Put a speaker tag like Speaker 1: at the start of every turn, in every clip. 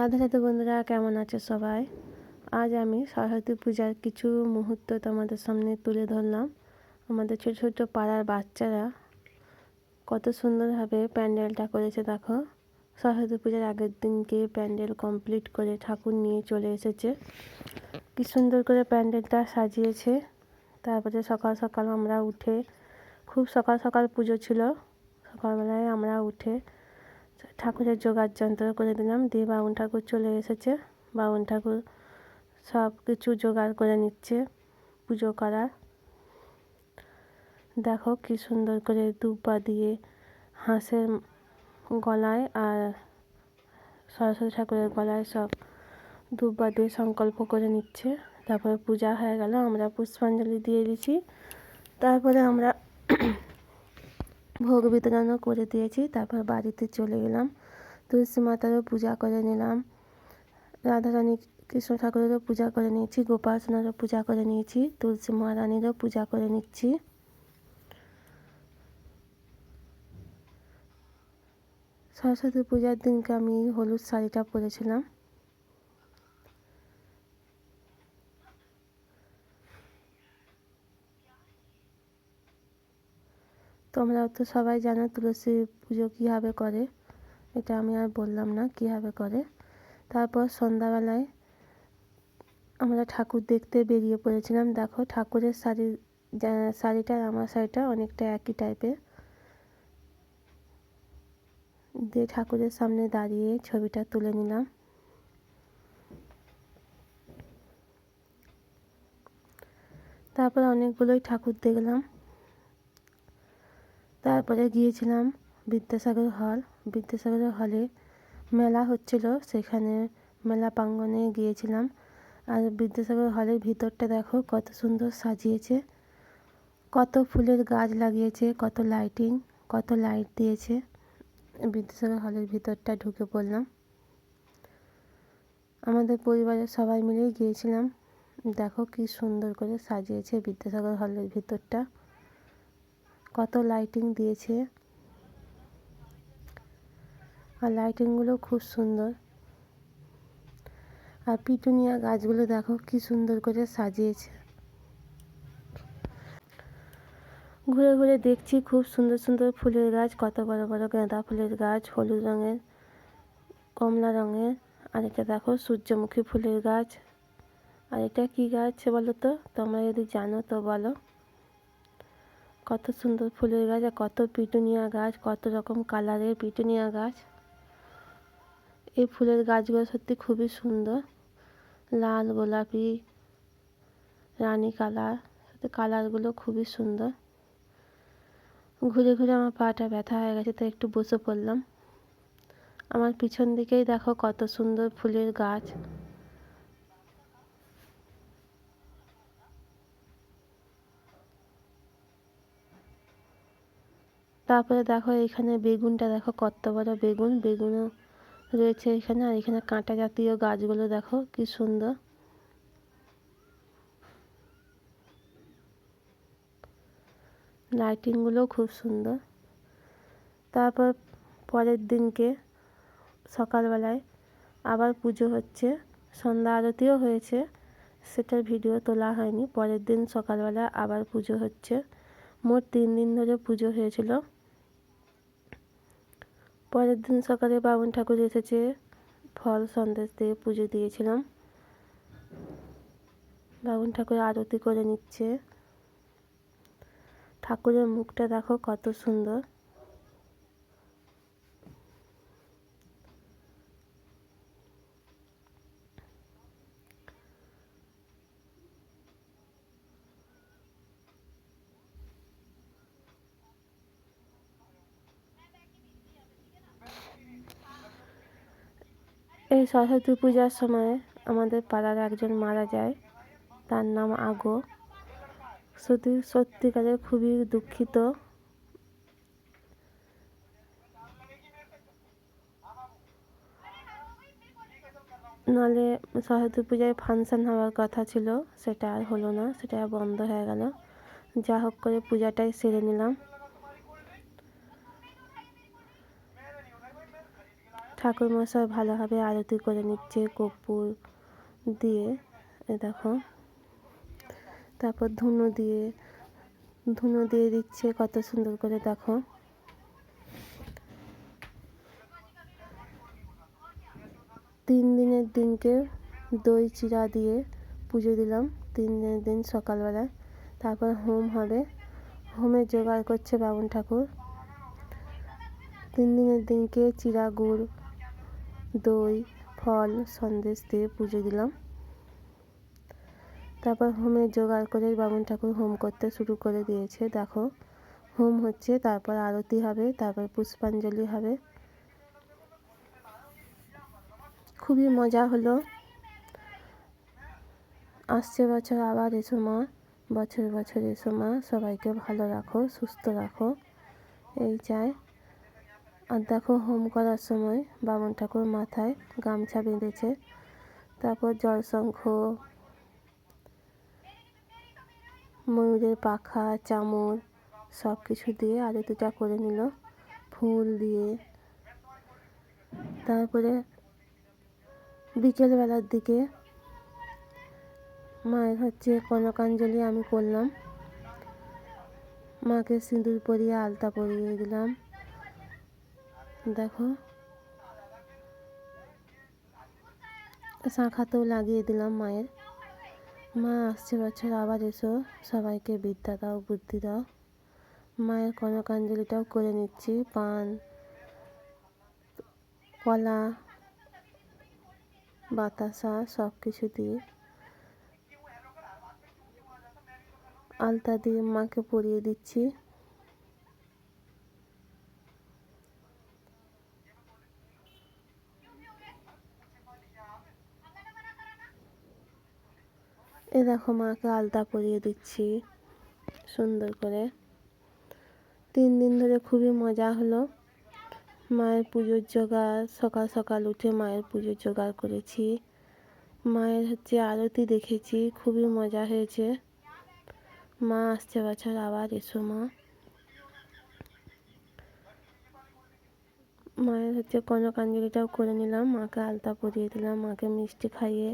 Speaker 1: রাধে রাধে বন্ধুরা, কেমন আছে সবাই? আজ আমি সরস্বতী পূজার কিছু মুহূর্ত তোমাদের সামনে তুলে ধরলাম। আমাদের ছোট ছোট পাড়ার বাচ্চারা কত সুন্দরভাবে প্যান্ডেলটা করেছে, দেখো। সরস্বতী পূজার আগের দিনকে প্যান্ডেল কমপ্লিট করে ঠাকুর নিয়ে চলে এসেছে। কি সুন্দর করে প্যান্ডেলটা সাজিয়েছে। তারপরে সকাল সকাল আমরা উঠে, খুব সকাল সকাল পুজো ছিল। সকালবেলায় আমরা উঠে ঠাকুরের জোগাড় যন্ত্র করে দিলাম, দিয়ে বাউন ঠাকুর চলে এসেছে। বাউন ঠাকুর সব কিছু জোগাড় করে নিচ্ছে, পুজো করার। দেখো কি সুন্দর করে দুব্বা দিয়ে হাঁসের গলায় আর সরস্বতী ঠাকুরের গলায় সব দুব্বা দিয়ে সংকল্প করে নিচ্ছে। তারপরে পূজা হয়ে গেল, আমরা পুষ্পাঞ্জলি দিয়ে দিছি তারপরে আমরা ভোগ বিতরণও করে দিয়েছি, তারপর বাড়িতে চলে গেলাম। তুলসী মাতারও পূজা করে নিলাম। রাধারানী কৃষ্ণ ঠাকুরেরও পূজা করে নিয়েছি গোপালসোনারও পূজা করে নিয়েছি, তুলসী মহারানীরও পূজা করে নিচ্ছি। সরস্বতী পূজার দিনকে আমি হলুদ শাড়িটা পরেছিলাম। তোমরাও তো সবাই জানো তুলসী পুজো কীভাবে করে। এটা আমি আর বললাম না কীভাবে করে। তারপর সন্ধ্যাবেলায় আমরা ঠাকুর দেখতে বেরিয়ে পড়েছিলাম। দেখো ঠাকুরের শাড়ি শাড়িটা আর আমার শাড়িটা অনেকটা একই টাইপের। দিয়ে ঠাকুরের সামনে দাঁড়িয়ে ছবিটা তুলে নিলাম। তারপর অনেকগুলোই ঠাকুর দেখলাম। তারপরে গিয়েছিলাম বিদ্যাসাগর হল বিদ্যাসাগর হলে মেলা হচ্ছিল, সেখানে মেলা প্রাঙ্গনে গিয়েছিলাম। আর বিদ্যাসাগর হলের ভিতরটা দেখো, কত সুন্দর সাজিয়েছে। কত ফুলের গাছ লাগিয়েছে, কত লাইটিং কত লাইট দিয়েছে। বিদ্যাসাগর হলের ভিতরটা ঢুকে পড়লাম। আমাদের পরিবারের সবাই মিলেই গিয়েছিলাম। দেখো কি সুন্দর করে সাজিয়েছে বিদ্যাসাগর হলের ভিতরটা। কত লাইটিং দিয়েছে। আর লাইটিংগুলো খুব সুন্দর। আর পিটুনিয়া গাছগুলো দেখো কি সুন্দর করে সাজিয়েছে। ঘুরে ঘুরে দেখছি খুব সুন্দর সুন্দর ফুলের গাছ, কত বড় বড় গাঁদা ফুলের গাছ, হলুদ রঙের, কমলা রঙের। আর এটা দেখো সূর্যমুখী ফুলের গাছ। আর এটা কী গাছ বলো তো? তোমরা যদি জানো তো বলো। কত সুন্দর ফুলের গাছ আর কত পিটুনিয়া গাছ, কত রকম কালারের পিটুনিয়া গাছ। এই ফুলের গাছগুলো সত্যি খুবই সুন্দর। লাল গোলাপি, রানী কালার, সত্যি কালারগুলো খুবই সুন্দর। ঘুরে ঘুরে আমার পাটা ব্যথা হয়ে গেছে তো একটু বসে পড়লাম। আমার পিছন দিকেই দেখো কত সুন্দর ফুলের গাছ। তারপরে দেখো এখানে বেগুনটা দেখো কত বড় বেগুন। বেগুনও রয়েছে এখানে আর এখানে কাঁটা জাতীয় গাছগুলো দেখো কি সুন্দর। লাইটিংগুলোও খুব সুন্দর। তারপর পরের দিনকে সকালবেলায় আবার পুজো হচ্ছে, সন্ধ্যা আরতিও হয়েছে, সেটার ভিডিও তোলা হয়নি। পরের দিন সকালবেলা আবার পুজো হচ্ছে। মোট তিন দিন ধরে পুজো হয়েছিল। পরের দিন সকালে বাবন ঠাকুর এসেছে, ফল সন্দেশ দিয়ে পুজো দিয়েছিলাম। বাবন ঠাকুর আরতি করে নিচ্ছে। ঠাকুরের মুখটা দেখো কত সুন্দর। এই সরস্বতী পূজার সময় আমাদের পাড়ার একজন মারা যায়। তার নাম আগো। সত্যি, সত্যিকারের খুবই দুঃখিত। নাহলে সরস্বতী পূজায় ফাংশান হওয়ার কথা ছিল, সেটা আর হলো না, সেটা বন্ধ হয়ে গেল। যা হোক করে পূজাটাই সেরে নিলাম। ঠাকুরমশাই ভালোভাবে আরতি করে নিচ্ছে কর্পূর দিয়ে, এ দেখো। তারপর ধুনো দিয়ে ধুনো দিয়ে দিচ্ছে, কত সুন্দর করে দেখো। তিন দিনের দিনকে দই চিরা দিয়ে পুজো দিলাম, তিন দিনের দিন সকালবেলা। তারপর হোম হবে। হোমের জোগাড় করছে বামুন ঠাকুর। তিন দিনের দিনকে চিরা গুড় দই, ফল, সন্দেশ দিয়ে পুজো দিলাম। তারপর হোমের জোগাড় করে বামুন ঠাকুর হোম করতে শুরু করে দিয়েছে, দেখো। হোম হচ্ছে, তারপর আরতি হবে, তারপর পুষ্পাঞ্জলি হবে। খুবই মজা হলো। আসছে বছর আবার এসো মা, বছর বছর এসো মা, সবাইকে ভালো রাখো, সুস্থ রাখো। এই চাই। আর দেখো হোম করার সময় বামন ঠাকুর মাথায় গামছা বেঁধেছে। তারপর জলশঙ্খ ময়ূরের পাখা, চামর সব কিছু দিয়ে আরতিটা করে নিল। ফুল দিয়ে। তারপরে বিকেলবেলার দিকে মায়ের হচ্ছে কনকাঞ্জলি আমি করলাম। মাকে সিঁদুর পরিয়ে আলতা পরিয়ে দিলাম। দেখো। শাঁখাতেও লাগিয়ে দিলাম মায়ের। মা আসছে বছর, আবার এসো। সবাইকে বিদ্যা দাও, বুদ্ধি দাও। মায়ের কনকাঞ্জলিটাও করে নিচ্ছি। পান, কলা, বাতাসা সব কিছু দিয়ে। আলতা দিয়ে মাকে পরিয়ে দিচ্ছি। এ দেখো মাকে আলতা পরিয়ে দিচ্ছি, সুন্দর করে। তিন দিন ধরে খুবই মজা হলো। মায়ের পুজোর জোগাড়, সকাল সকাল উঠে মায়ের পুজোর জোগাড় করেছি। মায়ের হচ্ছে আরতি দেখেছি, খুবই মজা হয়েছে। মা আসছে বছর আবার, এসো মা। মায়ের হচ্ছে কনকাঞ্জলিটাও করে নিলাম, মাকে আলতা পরিয়ে দিলাম, মাকে মিষ্টি খাইয়ে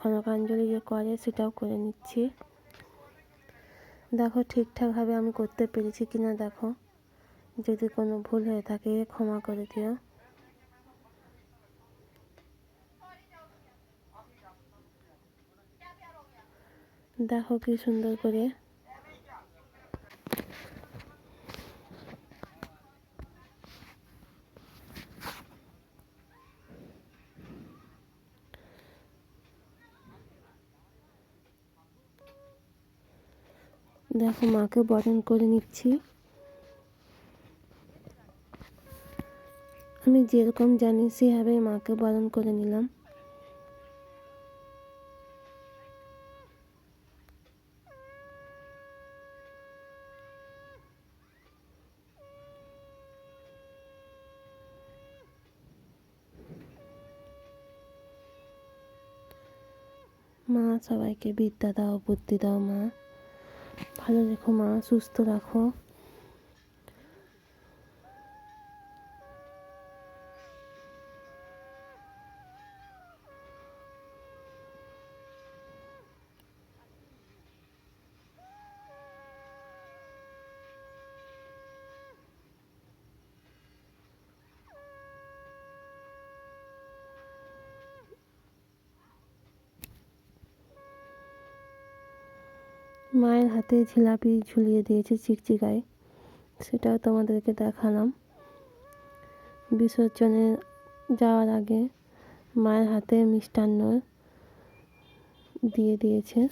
Speaker 1: কনকাঞ্জলি যে করে সেটাও করে নিচ্ছি। দেখো ঠিকঠাকভাবে আমি করতে পেরেছি কি না দেখো। যদি কোনো ভুল হয়ে থাকে ক্ষমা করে দিও। দেখো কি সুন্দর করে দেখো মাকে বরণ করে নিচ্ছি। আমি যেরকম জানি সেভাবে মাকে বরণ করে নিলাম। মা, সবাইকে বিদ্যা দাও, বুদ্ধি দাও মা। ভালো রেখো মা সুস্থ রাখো মায়ের হাতে জিলাপি ঝুলিয়ে দিয়েছে চিকচিকায়। সেটাও তোমাদেরকে দেখালাম। বিসর্জনে যাওয়ার আগে মায়ের হাতে মিষ্টান্ন দিয়ে দিয়েছে।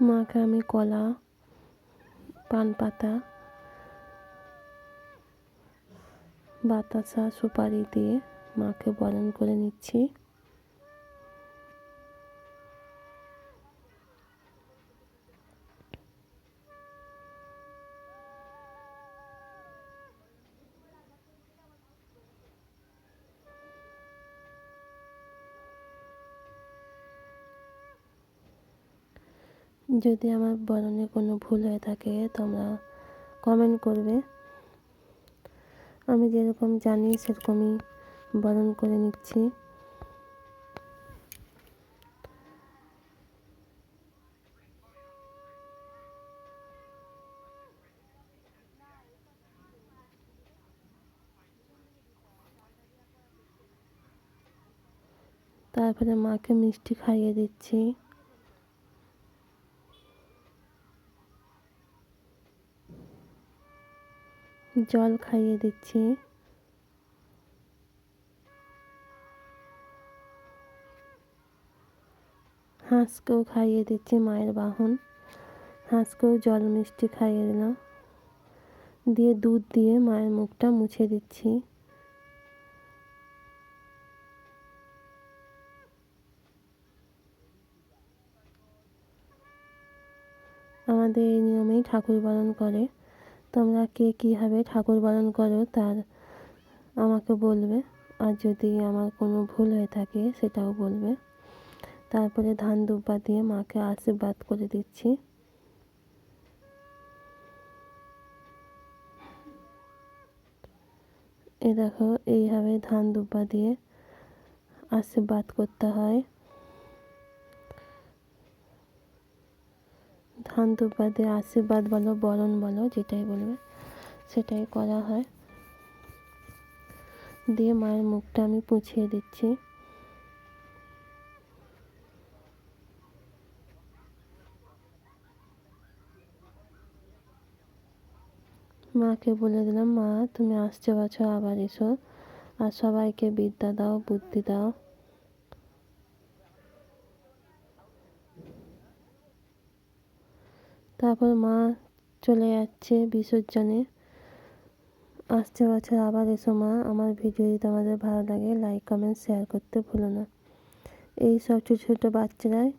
Speaker 1: মাকে আমি কলা, পান পাতা বাতাসা সুপারি দিয়ে মাকে বরণ করে নিচ্ছি। যদি আমার বরণে কোনো ভুল হয়ে থাকে, তোমরা কমেন্ট করবে। আমি যেরকম জানি সেরকমই বরণ করে নিচ্ছি। তারপরে মাকে মিষ্টি খাইয়ে দিচ্ছি। জল খাইয়ে দিচ্ছি। হাঁসকেও খাইয়ে দিচ্ছি, মায়ের বাহন। হাঁসকেও জল মিষ্টি খাইয়ে দিলাম। দিয়ে দুধ দিয়ে মায়ের মুখটা মুছে দিচ্ছি। আমাদের এই নিয়মেই ঠাকুর পালন করে। তোমরা কে কীভাবে ঠাকুর পালন করো তার আমাকে বলবে। আর যদি আমার কোনো ভুল হয়ে থাকে সেটাও বলবে। তারপরে ধান দুব্বা দিয়ে মাকে আশীর্বাদ করে দিচ্ছি। এ দেখো, এইভাবে ধান দুব্বা দিয়ে আশীর্বাদ করতে হয়। ধান দিয়ে আশীর্বাদ বলো, বরণ বলো, যেটাই বলবে, সেটাই করা হয়। দিয়ে মায়ের মুখটা আমি পুছিয়ে দিচ্ছি। মাকে বলে দিলাম, মা, তুমি আসছে বছর আবার এসো। আর সবাইকে বিদ্যা দাও, বুদ্ধি দাও। তারপর মা চলে যাচ্ছে বিসর্জনে। আসছে বছর আবার এসো মা, আমার ভিডিও যদি তোমাদের ভালো লাগে লাইক কমেন্ট শেয়ার করতে ভুলো না। এই সব ছোটো ছোটো বাচ্চারাই